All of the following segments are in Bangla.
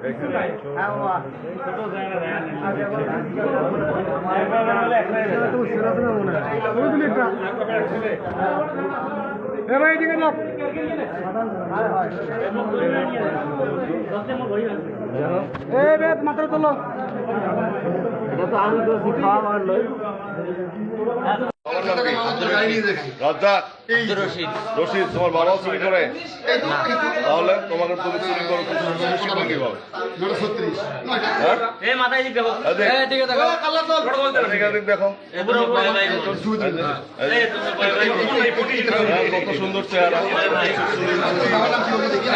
হয়েছে তাতে হয়েছে তাতে চোর চোর ভাই আসেন আসেন আমার নাম কি রাজ্জাক রশিদ রশিদ। তোমার চুরি করে? তাহলে তোমাকে তুমি চুরি করো তুমি কীভাবে? হ্যাঁ? দেখো। হ্যাঁ, কত সুন্দর চেহারা।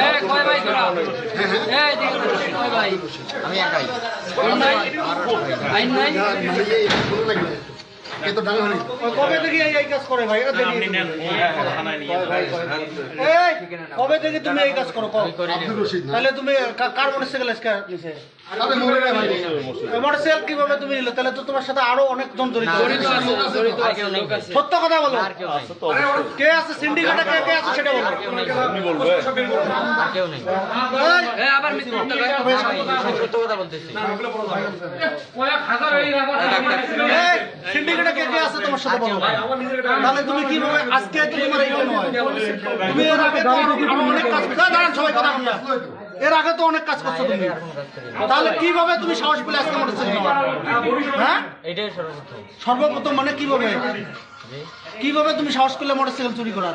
এ কয় ভাই তোরা? এ আইন নাই কবে থেকে এই এই কাজ করে ভাই? এটা দেখি আপনি নেন থানায় নিয়ে এই কবে থেকে তুমি এই কাজ করো? কও? তাহলে তুমি কার মোটরসাইকেল আজকে নিছে মোটরসাইকেল কীভাবে তুমি নিলে? তাহলে তো তোমার সাথে আরও জড়িত সত্য কথা বলো। কে আছে? সিন্ডিকেটে কে কে আছে সেটা বলো। তুমি বলবে। আর কেউ নেই। এই, এ আবার মিথ্যা কথা কয় সত্য কথা বলতেছি। এই, সিন্ডিকেটে কে কে আছে তোমার সাথে বলো। তাহলে তুমি কীভাবে আজকে তুমি অনেক কাজ দাঁড়ান সবাই কথা বলুন না। এর আগে তো অনেক কাজ করছ তুমি। তাহলে কীভাবে তুমি সাহস পেলে আজকে মোটরসাইকেল নেওয়া হ্যাঁ? এটাই সর্বপ্রথম। সর্বপ্রথম মানে কীভাবে? কীভাবে তুমি সাহস করলে মোটরসাইকেল চুরি করার?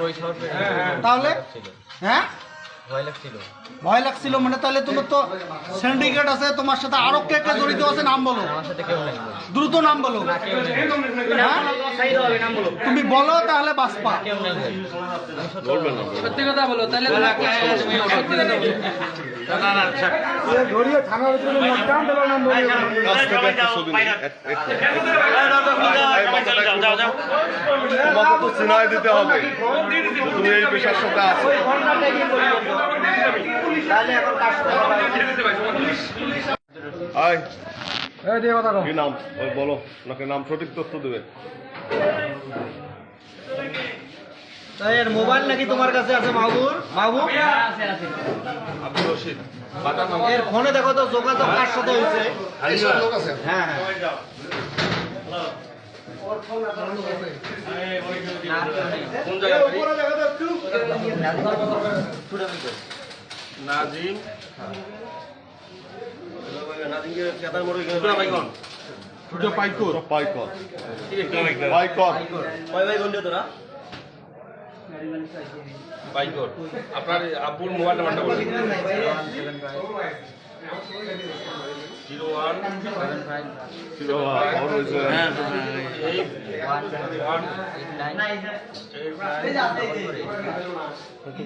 তাহলে? হ্যাঁ? ভয় লাগছিল। মানে তাহলে তোমার তো সিন্ডিকেট আছে তোমার সাথে আরও কে কে জড়িত আছে নাম বলো। দ্রুত নাম বলো। হ্যাঁ? তুমি বলো তাহলে বাঁচপা সত্যি কথা বলো তাহলে তোমাকে তো চিনাই দিতে হবে। তুমি এই পেশার সাথে আছো। তথ্য দেবে এর মোবাইল নাকি তোমার কাছে আছে মাহবুব এর ফোনে দেখো তো যোগাযোগ কার সাথে হয়েছে হ্যাঁ হ্যাঁ নাজিম। ভাই কোন পাইকর। পাইকর। ভাই ভাই তোরা? বাইকর আপনার আব্বুর মোবাইল নাম্বারটা বলুন। জিরো ওয়ান ছিল খবর হয়েছে হ্যাঁ এইট ওয়ান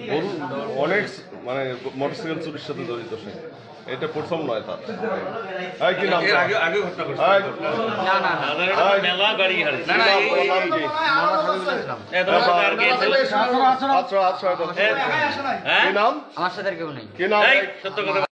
গরু অনেক মানে মোটরসাইকেল চুরির সাথে জড়িত সে এটা প্রথম নয় তার এই কি নাম? আগে আগে ঘটনা করছে না না মেলা গাড়ি? আচ্ছা আচ্ছা হ্যাঁ আমার সাথে আর কেউ নেই। কি নাম? সত্য কথা